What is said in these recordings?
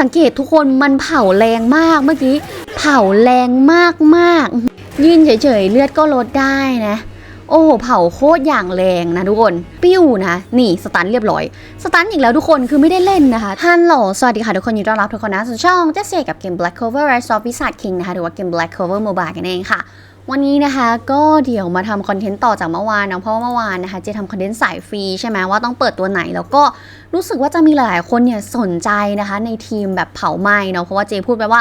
สังเกตทุกคนมันเผาแรงมากเมื่อกี้ เผาแรงมากมากยืนเฉยๆ เลือดก็ลดได้นะ โอ้โหเผาโคตรอย่างแรงนะทุกคน ปิ้วนะ นี่สตันเรียบร้อย สตันอีกแล้วทุกคนคือไม่ได้เล่นนะคะฮัลโหลสวัสดีค่ะทุกคนยินดีต้อนรับทุกคนนะสู่ช่องเจสเซกับเกม Black Clover Rise of Wizard King นะคะหรือว่าเกม Black Clover Mobile กันเองค่ะ วันนี้นะคะก็เดี๋ยวมาทำคอนเทนต์ต่อจากเมื่อวานนะเพราะว่าเมื่อวานนะคะเจทำคอนเทนต์สายฟรีใช่ไหมว่าต้องเปิดตัวไหน แล้วก็รู้สึกว่าจะมีหลายๆคนเนี่ยสนใจนะคะในทีมแบบเผาไหม้เนาะเพราะว่าเจพูดไปว่า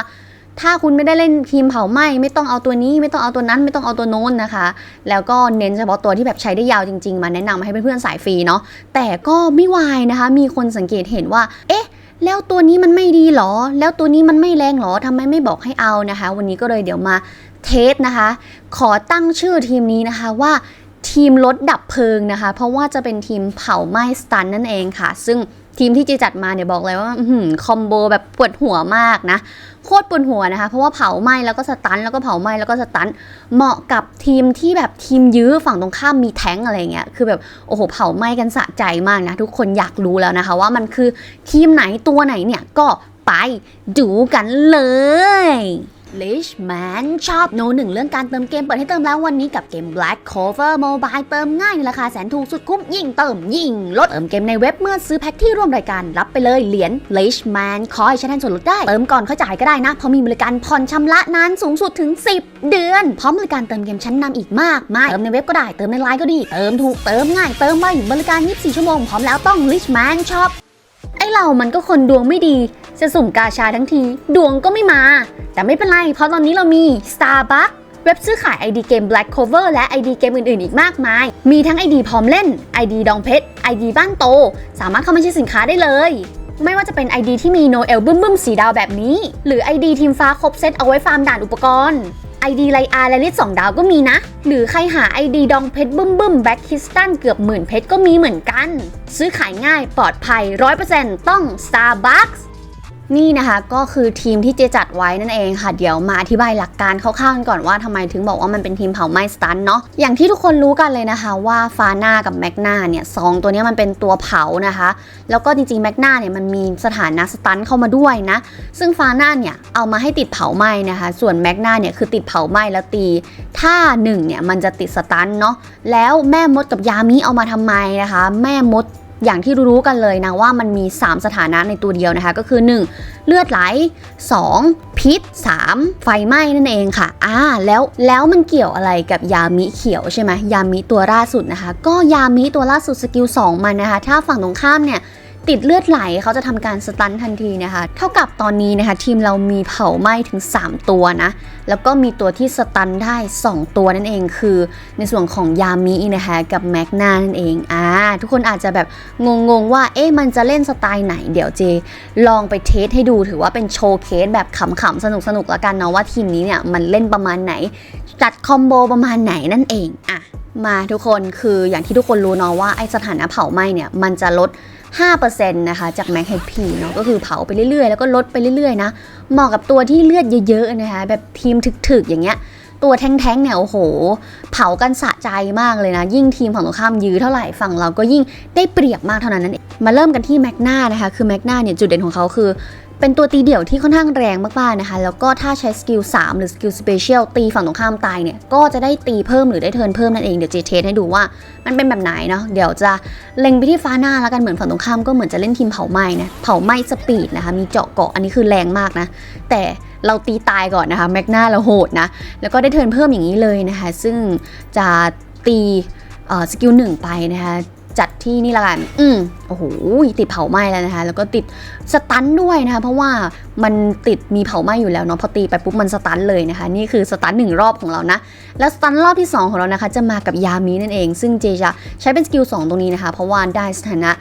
ถ้าคุณไม่ได้เล่นทีมเผาไหม้ไม่ต้องเอาตัวนี้ ไม่ต้องเอาตัวนั้นไม่ต้องเอาตัวโน้นนะคะ แล้วก็เน้นเฉพาะตัวที่แบบใช้ได้ยาวจริง ๆ มาแนะนำให้เพื่อนๆสายฟรีเนาะแต่ก็ไม่วายนะคะ มีคนสังเกตเห็นว่า เอ๊ะแล้วตัวนี้มันไม่ดีหรอ แล้วตัวนี้มันไม่แรงหรอทำไมไม่บอกให้เอานะคะ วันนี้ก็เลยเดี๋ยวมา เทสนะคะ ขอตั้งชื่อทีมนี้นะคะว่าทีมรถดับเพลิงนะคะ เพราะว่าจะเป็นทีมเผาไหม้สตันนั่นเองค่ะ ซึ่งทีมที่จีจัดมาเนี่ยบอกเลยว่าอคอมโบแบบปวดหัวมากนะ โคตรปวดหัวนะคะ เพราะว่าเผาไหม้แล้วก็สตัน แล้วก็เผาไหม้แล้วก็สตัน เหมาะกับทีมที่แบบทีมยื้อฝั่งตรงข้ามมีแท้งอะไรเงี้ย คือแบบโอ้โหเผาไหม้กันสะใจมากนะ ทุกคนอยากรู้แล้วนะคะ ว่ามันคือทีมไหนตัวไหนเนี่ยก็ไปดูกันเลย Lish Man ชอบโนหนึ่งเรื่องการเติมเกมเปิดให้เติมแล้ววันนี้กับเกม Black Cover Mobile เติมง่ายในราคาแสนถูกสุดคุ้มยิ่งเติมยิ่งลดเติมเกมในเว็บเมื่อซื้อแพ็คที่ร่วมรายการ รับไปเลยเหรียญ Lish Man คอยใช้แทนส่วนลดได้ เติมก่อนเข้าจ่ายก็ได้นะ เพราะมีบริการผ่อนชำระนานสูงสุดถึง 10 เดือน พร้อมบริการเติมเกมชั้นนำอีกมากมายเติมในเว็บก็ได้เติมในไลน์ก็ดี เติมถูกเติมง่ายเติมไวบริการ 24 ชั่วโมงพร้อมแล้วต้อง Lish Man Shop ไอเรามันก็คนดวงไม่ดี จะสุ่มกาชาทั้งที ดวงก็ไม่มา แต่ไม่เป็นไร เพราะตอนนี้เรามี Starbucks เว็บซื้อขาย ID เกม Black Cover และ ID เกมอื่น ๆ อีกมากมาย มีทั้ง ID พร้อมเล่น ID ดองเพชร ID บ้านโต สามารถเข้ามาใช้สินค้าได้เลย ไม่ว่าจะเป็น ID ที่มีโนเอลบึ้มบึ้มๆสีดาวแบบนี้ หรือ ID ทีมฟ้าครบเซตเอาไว้ฟาร์มด่านอุปกรณ์ ID ไลอาร์และลิสองดาวก็มีนะ หรือใครหา ID ดองเพชรบึ้มบึ้มแบ็คคิสตันเกือบหมื่นเพชรก็มีเหมือนกัน ซื้อขายง่ายปลอดภัย 100%ต้อง Starbucks นี่นะคะก็คือทีมที่เจจัดไว้นั่นเองค่ะ เดี๋ยวมาอธิบายหลักการคร่าวๆกันก่อนว่าทำไมถึงบอกว่ามันเป็นทีมเผาไหม้สตันเนาะอย่างที่ทุกคนรู้กันเลยนะคะว่าฟาน่ากับแมกนาเนี่ยสองตัวนี้มันเป็นตัวเผานะคะ แล้วก็จริงๆแมกนาเนี่ยมันมีสถานะสตันเข้ามาด้วยนะ ซึ่งฟาน่าเนี่ยเอามาให้ติดเผาไหม้นะคะ ส่วนแมกนาเนี่ยคือติดเผาไหม้แล้วตี ถ้าหนึ่งเนี่ยมันจะติดสตันเนาะแล้วแม่มดกับยามิเอามาทำไมนะคะ แม่มด อย่างที่รู้กันเลยนะว่ามันมี 3 สถานะในตัวเดียวนะคะ ก็คือ 1. เลือดไหล 2. พิษ 3. ไฟไหม้นั่นเองค่ะอ่าแล้วแล้วมันเกี่ยวอะไรกับยามิเขียวใช่ไหมยามิตัวล่าสุดนะคะ ก็ยามิตัวล่าสุดสกิล2มันนะคะ ถ้าฝั่งตรงข้ามเนี่ย ติดเลือดไหลเขาจะทำการสตันทันทีนะคะ เท่ากับตอนนี้นะคะ ทีมเรามีเผาไหม้ถึง 3 ตัวนะ แล้วก็มีตัวที่สตันได้ 2 ตัวนั่นเองคือ ในส่วนของยามินะคะกับแมกนานั่นเองอ่าทุกคนอาจจะแบบงงๆว่าเอ๊ะมันจะเล่นสไตล์ไหนเดี๋ยวเจ ลองไปเทสให้ดูถือว่าเป็นโชว์เคสแบบขำๆ สนุกๆแล้วกันเนาะว่าทีมนี้เนี่ยมันเล่นประมาณไหน จัดคอมโบประมาณไหนนั่นเองอะมาทุกคนคืออย่างที่ทุกคนรู้เนาะว่าไอสถานะเผาไหม้เนี่ยมันจะลด 5%นะคะจากแม็กเฮดพีเนาะก็คือเผาไปเรื่อยๆ แล้วก็ลดไปเรื่อยๆนะเหมาะกับตัวที่เลือดเยอะๆนะคะแบบทีมถึกๆอย่างเงี้ยตัวแท้งๆเนี่ยโอ้โห เผากันสะใจมากเลยนะ ยิ่งทีมฝั่งตรงข้ามยื้อเท่าไหร่ฝั่งเราก็ยิ่งได้เปรียบมากเท่านั้นนั่นเองมาเริ่มกันที่แมกนานะคะคือแมกนาเนี่ยจุดเด่นของเขาคือ เป็นตัวตีเดี่ยวที่ค่อนข้างแรงมากๆนะคะ แล้วก็ถ้าใช้สกิล3หรือสกิลสเปเชียลตีฝั่งตรงข้ามตายเนี่ย ก็จะได้ตีเพิ่มหรือได้เทิร์นเพิ่มนั่นเองเดี๋ยวเจเทสให้ดูว่ามันเป็นแบบไหนเนาะเดี๋ยวจะเล็งไปที่ฟ้าหน้าแล้วกันเหมือนฝั่งตรงข้ามก็เหมือนจะเล่นทีมเผาไหม้นะเผาไหม้สปีดนะคะมีเจาะเกาะอันนี้คือแรงมากนะ แต่เราตีตายก่อนนะคะแมกนาเราโหดนะแล้วก็ได้เทิร์นเพิ่มอย่างนี้เลยนะคะ ซึ่งจะตีเอ่อสกิลหนึ่งไปนะคะ จัดที่นี่ละกัน อืมโอ้โห ติดเผาไหม้แล้วนะคะ แล้วก็ติดสตันด้วยนะคะ เพราะว่ามันติดมีเผาไหม้อยู่แล้วเนาะ พอตีไปปุ๊บมันสตันเลยนะคะ นี่คือสตันหนึ่งรอบของเรานะ แล้วสตันรอบที่ 2 ของเรานะคะ จะมากับยามีนั่นเอง ซึ่งเจจะใช้เป็นสกิล2ตรงนี้นะคะ เพราะว่าได้สถานะ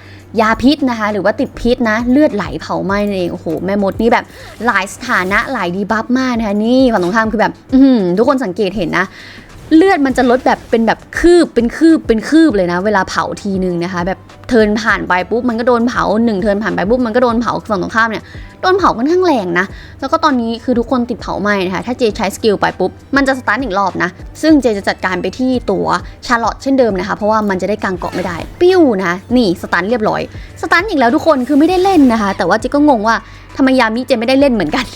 ยาพิษนะคะ หรือว่าติดพิษนะ เลือดไหลเผาไหม้นั่นเอง โอ้โห แม่มดนี่แบบหลายสถานะหลายดีบัฟมากนะคะ นี่ฝั่งตรงข้ามคือแบบ อือทุกคนสังเกตเห็นนะ เลือดมันจะลดแบบเป็นแบบคืบเป็นคืบเป็นคืบเลยนะ เวลาเผาทีนึงนะคะ แบบเทินผ่านไปปุ๊บมันก็โดนเผาหนึ่งเทินผ่านไปปุ๊บมันก็โดนเผาฝั่งตรงข้ามเนี่ยโดนเผาค่อนข้างแรงนะ แล้วก็ตอนนี้คือทุกคนติดเผาไหม้นะคะถ้าเจใช้สกิลไปปุ๊บมันจะสตาร์ทอีกรอบนะ ซึ่งเจจะจัดการไปที่ตัวชาร์ลอตเช่นเดิมนะคะ เพราะว่ามันจะได้กางเกาะไม่ได้ ปิ้วนะนี่สตาร์ทเรียบร้อยสตาร์ทอีกแล้วทุกคนคือไม่ได้เล่นนะคะ แต่ว่าเจก็งงว่า ทำไมยามิเจไม่ได้เล่นเหมือนกัน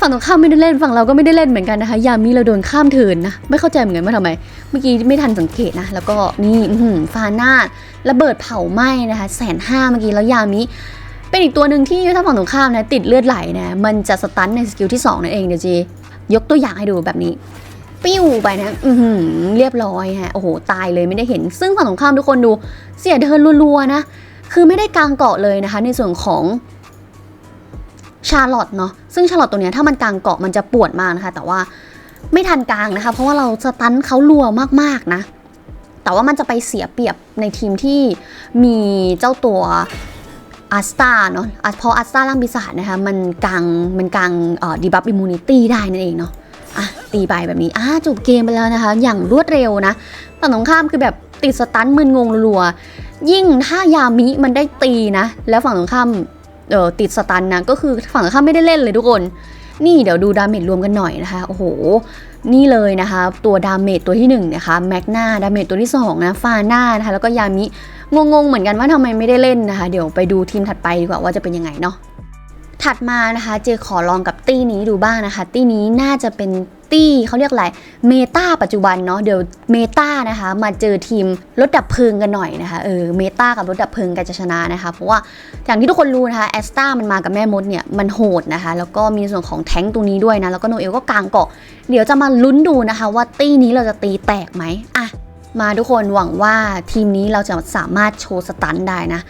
ฝั่งตรงข้ามไม่ได้เล่นฝั่งเราก็ไม่ได้เล่นเหมือนกันนะคะ ยามิเราโดนข้ามเทินนะไม่เข้าใจเหมือนกันว่าทำไม เมื่อกี้ไม่ทันสังเกตนะแล้วก็นี่อื้อหือฟานาดระเบิดเผาไหม้นะคะแสนห้าเมื่อกี้แล้วยามิเป็นอีกตัวหนึ่งที่ถ้าฝั่งตรงข้ามนะติดเลือดไหลนะมันจะสตันในสกิลที่สองนั่นเองเดี๋ยวเจยกตัวอย่างให้ดูแบบนี้ปิ้วไปนะอืเรียบร้อยฮะโอ้โหตายเลยไม่ได้เห็น ซึ่งฝั่งตรงข้ามทุกคนดูเสียเดินรัวๆนะคือไม่ได้กลางเกาะเลยนะคะ ในส่วนของ ชาร์ลอตเนาะซึ่งชาร์ลอตตัวเนี้ยถ้ามันกลางเกาะมันจะปวดมากนะคะ แต่ว่าไม่ทันกลางนะคะ เพราะว่าเราสตันเขารัวมากๆนะ แต่ว่ามันจะไปเสียเปรียบในทีมที่มีเจ้าตัวอาสตาเนาะอะเพราะอาสตาร่างปีศาจนะคะ มันกลางมันกลางดีบัฟอิมมูนิตี้ได้นั่นเองเนาะอะตีไปแบบนี้อะจบเกมไปแล้วนะคะ อย่างรวดเร็วนะฝั่งตรงข้ามคือแบบติดสตันมึนงงรัวยิ่งถ้ายามิมันได้ตีนะ แล้วฝั่งตรงข้าม เออติดสตันนะก็คือฝั่งตรงข้ามไม่ได้เล่นเลยทุกคน นี่เดี๋ยวดูดาเมจรวมกันหน่อยนะคะ โอ้โห นี่เลยนะคะ ตัวดาเมจตัวที่1นะคะแมกนาดาเมจตัวที่2นะฟาน่านะคะแล้วก็ยามิงงๆเหมือนกันว่าทำไมไม่ได้เล่นนะคะ เดี๋ยวไปดูทีมถัดไปดีกว่าว่าจะเป็นยังไงเนาะถัดมานะคะเจขอลองกับตี้นี้ดูบ้างนะคะ ตี้นี้น่าจะเป็น ตี้เขาเรียกอะไรเมตาปัจจุบันเนาะเดี๋ยวเมตานะคะมาเจอทีมรถดับเพลิงกันหน่อยนะคะเออเมตากับรถดับเพลิงกันจะชนะนะคะเพราะว่าอย่างที่ทุกคนรู้นะคะแอสตามันมากับแม่มดเนี่ยมันโหดนะคะแล้วก็มีส่วนของแท้งตรงนี้ด้วยนะแล้วก็โนเอลก็กลางเกาะเดี๋ยวจะมาลุ้นดูนะคะว่าตี้นี้เราจะตีแตกไหม มาทุกคนหวังว่าทีมนี้เราจะสามารถโชว์สตันได้นะ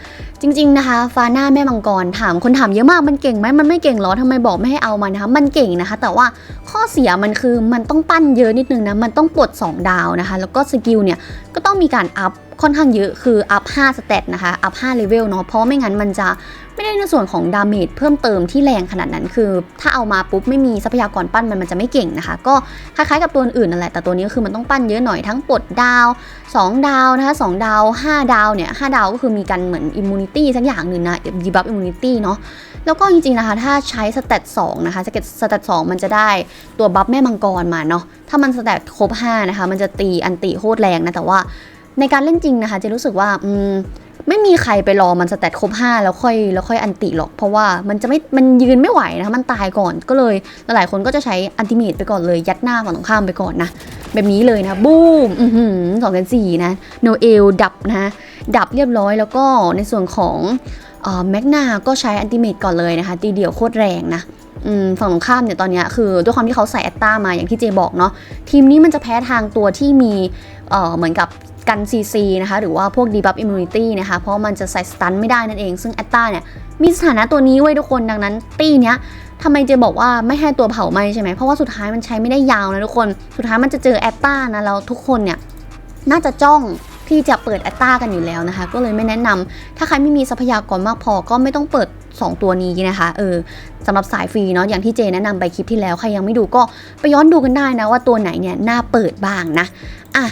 จริง ๆนะคะ ฟาน่าแม่มังกรถามคนถามเยอะมากมันเก่งไหมมันไม่เก่งหรอทำไมบอกไม่ให้เอามันนะคะมันเก่งนะคะ แต่ว่าข้อเสียมันคือมันต้องปั้นเยอะนิดนึงนะมันต้องปลด2ดาวนะคะ แล้วก็สกิลเนี่ยก็ต้องมีการอัพ ค่อนข้างเยอะคืออัพ5สเตตนะคะ อัพ5เลเวลเนาะเพราะไม่งั้นมันจะไม่ได้ในส่วนของดาเมจเพิ่มเติมที่แรงขนาดนั้นคือ ถ้าเอามาปุ๊บไม่มีทรัพยากรปั้นมันมันจะไม่เก่งนะคะ ก็คล้ายๆกับตัวอื่นนั่นแหละแต่ตัวนี้คือมันต้องปั้นเยอะหน่อยทั้งปลดดาว 2 ดาวนะคะ2ดาว 5 ดาวเนี่ย5ดาวก็คือมีกันเหมือนอิมมูนิตี้สักอย่างหนึ่งนะดีบัฟอิมมูนิตี้เนาะแล้วก็จริงๆนะคะ ถ้าใช้สเตต2นะคะสเตตสเตต2มันจะได้ตัวบัฟแม่มังกรมาเนาะถ้ามันสเตตครบ5นะคะมันจะตีอันติโคตรแรงนะแต่ว่า ในการเล่นจริงนะคะจะรู้สึกว่าอืมไม่มีใครไปรอมันสเตตครบ 5 แล้วค่อยแล้วค่อยอันติหรอก เพราะว่ามันจะไม่มันยืนไม่ไหวนะคะมันตายก่อนก็เลยหลายๆคนก็จะใช้อันติเมตไปก่อนเลยยัดหน้าฝั่งตรงข้ามไปก่อนนะ แบบนี้เลยนะบูมอือหือสองกันสี่นะโนเอลดับนะดับเรียบร้อยแล้วก็ในส่วนของแมกนาก็ใช้อันติเมตก่อนเลยนะคะตีเดี่ยวโคตรแรงนะฝั่งตรงข้ามเนี่ยตอนเนี้ยคือด้วยความที่เขาใส่แอตตามาอย่างที่เจบอกเนาะทีมนี้มันจะแพ้ทางตัวที่มีเหมือนกับ กัน CC นะคะหรือว่าพวก debuff immunity นะคะเพราะมันจะใส่สตันไม่ได้นั่นเอง ซึ่งแอตตาเนี่ยมีสถานะตัวนี้ไว้ทุกคนดังนั้นตีเนี้ยทำไมเจบอกว่าไม่ให้ตัวเผาไหมใช่ไหมเพราะว่าสุดท้ายมันใช้ไม่ได้ยาวนะทุกคนสุดท้ายมันจะเจอแอตตานะแล้วทุกคนเนี่ยน่าจะจ้องที่จะเปิดแอตตากันอยู่แล้วนะคะ ก็เลยไม่แนะนำถ้าใครไม่มีทรัพยากรมากพอก็ไม่ต้องเปิด 2 ตัวนี้นะคะเออสำหรับสายฟรีเนาะอย่างที่เจแนะนำไปคลิปที่แล้ว ใครยังไม่ดูก็ไปย้อนดูกันได้นะว่าตัวไหนเนี่ยน่าเปิดบ้างนะอะ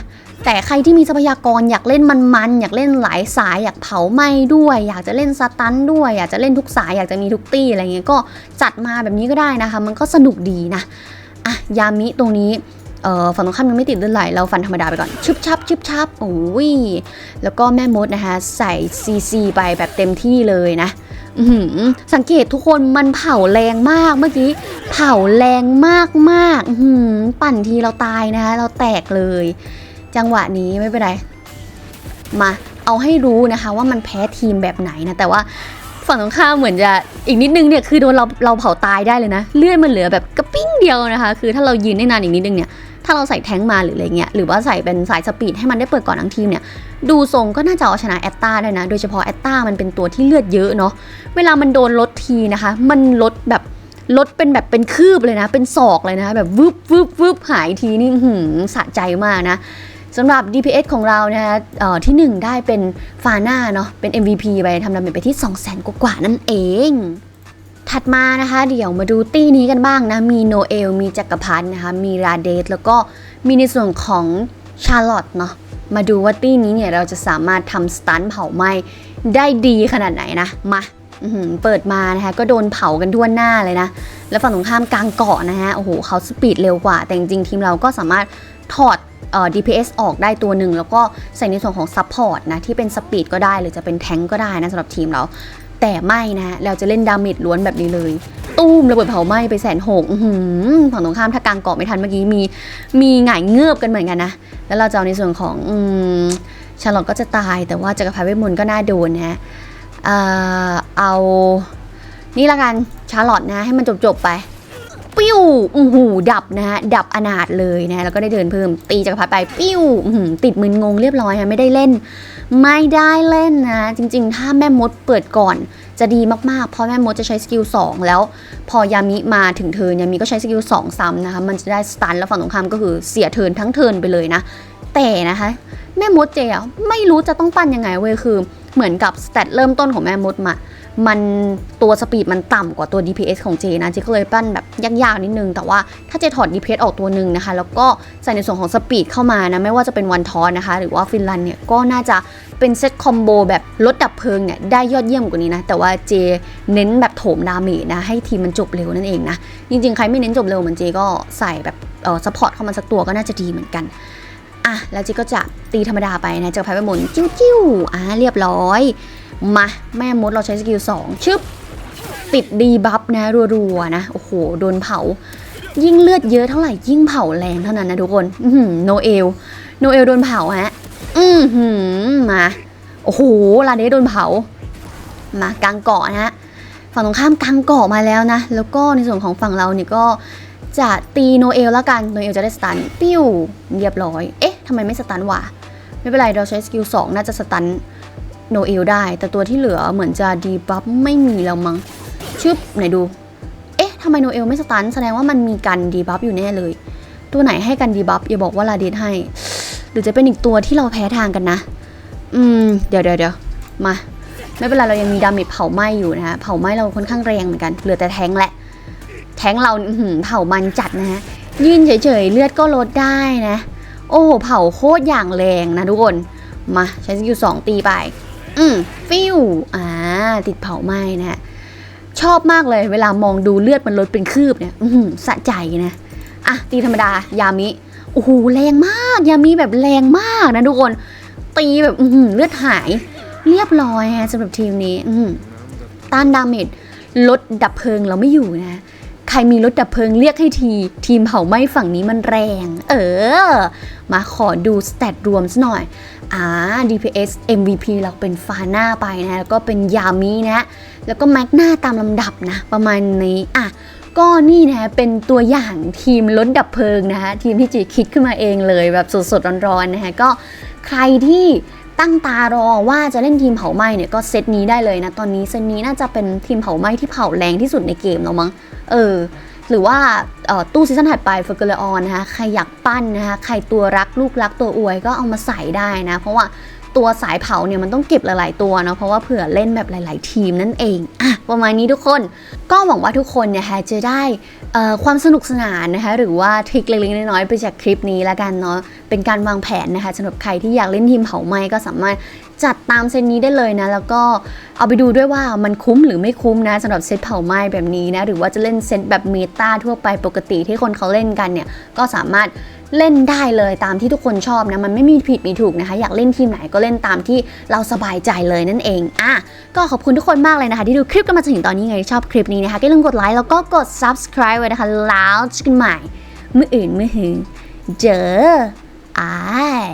แต่ใครที่มีทรัพยากรอยากเล่นมันๆอยากเล่นหลายสายอยากเผาไหม้ด้วย อยากจะเล่นสตันด้วย อยากจะเล่นทุกสายอยากจะมีทุกตี้อะไรเงี้ยก็จัดมาแบบนี้ก็ได้นะคะ มันก็สนุกดีนะอะยามิตรงนี้เอ่อฝั่งตรงข้ามยังไม่ติดเลือดไหลเราฟันธรรมดาไปก่อนชึบชับชึบชับโอ้ยแล้วก็แม่มดนะคะ ใส่ซีซีไปแบบเต็มที่เลยนะสังเกตทุกคนมันเผาแรงมากเมื่อกี้ เผาแรงมากมากปั่นทีเราตายนะคะเราแตกเลย จังหวะนี้ไม่เป็นไร มาเอาให้รู้นะคะ ว่ามันแพ้ทีมแบบไหนนะแต่ว่าฝั่งตรงข้ามเหมือนจะอีกนิดนึงเนี่ยคือโดนเราเราเผาตายได้เลยนะเลือดมันเหลือแบบกระปิ้งเดียวนะคะ คือถ้าเรายืนได้นานอีกนิดนึงเนี่ยถ้าเราใส่แท้งมาหรืออะไรเงี้ยหรือว่าใส่เป็นสายสปีดให้มันได้เปิดก่อนทั้งทีมเนี่ยดูทรงก็น่าจะเอาชนะแอตตาได้นะ โดยเฉพาะแอตตามันเป็นตัวที่เลือดเยอะเนาะเวลามันโดนลดทีนะคะ มันลดแบบลดเป็นแบบเป็นคืบเลยนะ เป็นศอกเลยนะแบบวืบวืบวืบหายทีนี่หืมสะใจมากนะ สำหรับ DPS ของเรานะคะอ่อที่ 1 ได้เป็นฟาน่าเนาะเป็น MVP ไปทำดาเมจไปที่ 2 0 0 0 0 0 กว่านั่นเอง ถัดมานะคะ เดี๋ยวมาดูตี้นี้กันบ้างนะ มีโนเอล มีจักรพันธ์นะคะ มีราเดส แล้วก็มีในส่วนของชาร์ลอตเนาะมาดูว่าตี้นี้เนี่ยเราจะสามารถทำสตันเผาไหม้ได้ดีขนาดไหนนะ มาเปิดมานะคะก็โดนเผากันทั่วหน้าเลยนะ แล้วฝั่งตรงข้ามกลางเกาะนะฮะโอ้โหเขาสปีดเร็วกว่า แต่จริงๆทีมเราก็สามารถถอด เอ่อ DPS ออกได้ตัวหนึ่งแล้วก็ใส่ในส่วนของซัพพอร์ตนะ ที่เป็นสปีดก็ได้ หรือจะเป็นแทงก็ได้นะสำหรับทีมเรา แต่ไม่นะ เราจะเล่นดาเมจล้วนแบบนี้เลย ตู้มระเบิดเผาไหม้ไปแสนหกฝั่งตรงข้ามถ้ากลางเกาะไม่ทันเมื่อกี้มีมีหงายเงือบกันเหมือนกันนะ แล้วเราจะเอาในส่วนของอชาร์ลอตก็จะตายแต่ว่าจักรพรรดิเวทมนต์ก็น่าโดนนะฮะเอ่อเอานี่ละกันชาร์ลอตนะ ให้มันจบๆไป ปิ้วอู้หูดับนะฮะดับอนาถเลยนะแล้วก็ได้เดินเพิ่มตีจักรพรรดิไปปิ้วติดมึนงงเรียบร้อยฮะไม่ได้เล่น ไม่ได้เล่นนะ จริง ๆ ถ้าแม่มดเปิดก่อนจะดีมากๆ เพราะแม่มดจะใช้สกิล2แล้ว พอยามิมาถึงเทินยามิก็ใช้สกิล2ซ้ำนะคะมันจะได้สตันแล้วฝั่งตรงข้ามก็คือเสียเทินทั้งเทินไปเลยนะ แต่นะคะแม่มดเจอะไม่รู้จะต้องปั้นยังไงเว้ยคือ เหมือนกับสเตตเริ่มต้นของแม่มดมา มันตัวสปีดมันต่ำกว่าตัว DPS ของเจนะเจก็เลยปั้นแบบยากๆนิดนึง แต่ว่าถ้าเจถอด DPS ออกตัวหนึ่งนะคะ แล้วก็ใส่ในส่วนของสปีดเข้ามานะ ไม่ว่าจะเป็นวันทอนนะคะ หรือว่าฟินแลนด์เนี่ยก็น่าจะเป็นเซตคอมโบแบบลดดับเพลิงเนี่ยได้ยอดเยี่ยมกว่านี้นะ แต่ว่าเจเน้นแบบโถมดาเมจนะ ให้ทีมมันจบเร็วนั่นเองนะ จริงๆ ใครไม่เน้นจบเร็วเหมือนเจก็ใส่แบบเออซัพพอร์ตเข้ามาสักตัวก็น่าจะดีเหมือนกันอะแล้วเจก็จะตีธรรมดาไปนะเจอไพ่ไปหมุนจิ้วจิ้วๆอะเรียบร้อย มาแม่มดเราใช้สกิลสองชึบติดดีบัฟนะรัวๆนะ โอ้โห โดนเผา ยิ่งเลือดเยอะเท่าไหร่ ยิ่งเผาแรงเท่านั้นนะทุกคนโนเอลโนเอลโดนเผาฮะ อือหือมา โอ้โหลาเดโดนเผา มากลางเกาะนะฮะฝั่งตรงข้ามกลางเกาะมาแล้วนะ แล้วก็ในส่วนของฝั่งเราเนี่ยก็จะตีโนเอลแล้วกัน โนเอลจะได้สตัน ปิ้วเรียบร้อย เอ๊ะทำไมไม่สตันวะ ไม่เป็นไร เราใช้สกิล2น่าจะสตัน โนเอลได้ แต่ตัวที่เหลือเหมือนจะดีบัฟไม่มีแล้วมั้งชึบไหนดู เอ๊ะทำไมโนเอลไม่สตันแสดงว่ามันมีกันดีบัฟอยู่แน่เลย ตัวไหนให้กันดีบัฟอย่าบอกว่าลาเดสให้ หรือจะเป็นอีกตัวที่เราแพ้ทางกันนะ อืม เดี๋ยวเดี๋ยวเดี๋ยวมา ไม่เป็นไรเรายังมีดาเมจเผาไหม้อยู่นะฮะ เผาไหม้เราค่อนข้างแรงเหมือนกัน เหลือแต่แทงแหละ แทงเราเผามันจัดนะฮะ ยืนเฉยๆเลือดก็ลดได้นะ โอ้โหเผาโคตรอย่างแรงนะทุกคน มาใช้สกิลสองตีไป อืมฟิวอ่า ติดเผาไหม้นะฮะชอบมากเลย เวลามองดูเลือดมันลดเป็นคืบเนี่ย อือหือสะใจนะ อะ ตีธรรมดา ยามิ โอ้โห แรงมาก ยามิแบบแรงมากนะทุกคน ตีแบบ อื้อหือเลือดหาย เรียบร้อยฮะสำหรับทีมนี้ อืต้านดาเมจลดดับเพลิงเราไม่อยู่นะ ใครมีรถดับเพลิงเรียกให้ที ทีมเผาไหม้ฝั่งนี้มันแรง เออ มาขอดูสเตตรวมซะหน่อย อ่า DPS MVP เราเป็นฟาน่าไปนะ แล้วก็เป็นยามินะ แล้วก็แม็กนาตามลำดับนะ ประมาณนี้ อะก็นี่นะเป็นตัวอย่างทีมรถดับเพลิงนะคะทีมที่จีคิดขึ้นมาเองเลยแบบสดๆร้อนๆนะคะก็ใครที่ ตั้งตารอว่าจะเล่นทีมเผาไหม้เนี่ยก็เซตนี้ได้เลยนะ ตอนนี้เซตนี้น่าจะเป็นทีมเผาไหม้ที่เผาแรงที่สุดในเกมแล้วมั้ง เออ หรือว่าออตู้ซีซั่นถัดไปเฟอร์เกเลออนนะคะ ใครอยากปั้นนะคะ ใครตัวรักลูกรักตัวอวยก็เอามาใส่ได้นะ เพราะว่า ตัวสายเผาเนี่ยมันต้องเก็บหลาย ๆ ตัวเนาะเพราะว่าเผื่อเล่นแบบหลาย ๆ ทีมนั่นเองอะประมาณนี้ทุกคนก็หวังว่าทุกคนเนี่ยจะได้ความสนุกสนานนะคะหรือว่าทริคเล็ก ๆ น้อย ๆ ไปจากคลิปนี้ละกันเนาะเป็นการวางแผนนะคะสำหรับใครที่อยากเล่นทีมเผาไหม้ก็สามารถจัดตามเซตนี้ได้เลยนะ แล้วก็เอาไปดูด้วยว่ามันคุ้มหรือไม่คุ้มนะสำหรับเซตเผาไหม้แบบนี้นะหรือว่าจะเล่นเซตแบบเมตาทั่วไปปกติที่คนเขาเล่นกันเนี่ยก็สามารถ เล่นได้เลยตามที่ทุกคนชอบนะมันไม่มีผิดมีถูกนะคะ อยากเล่นทีมไหนก็เล่นตามที่เราสบายใจเลยนั่นเองอะก็ขอบคุณทุกคนมากเลยนะคะ ที่ดูคลิปกันมาจนถึงตอนนี้ไงชอบคลิปนี้นะคะก็อย่าลืมกดไลค์แล้วก็กด subscribe ไว้นะคะแล้วเจอกันใหม่เมื่ออื่นเมื่อหือเจออ้าย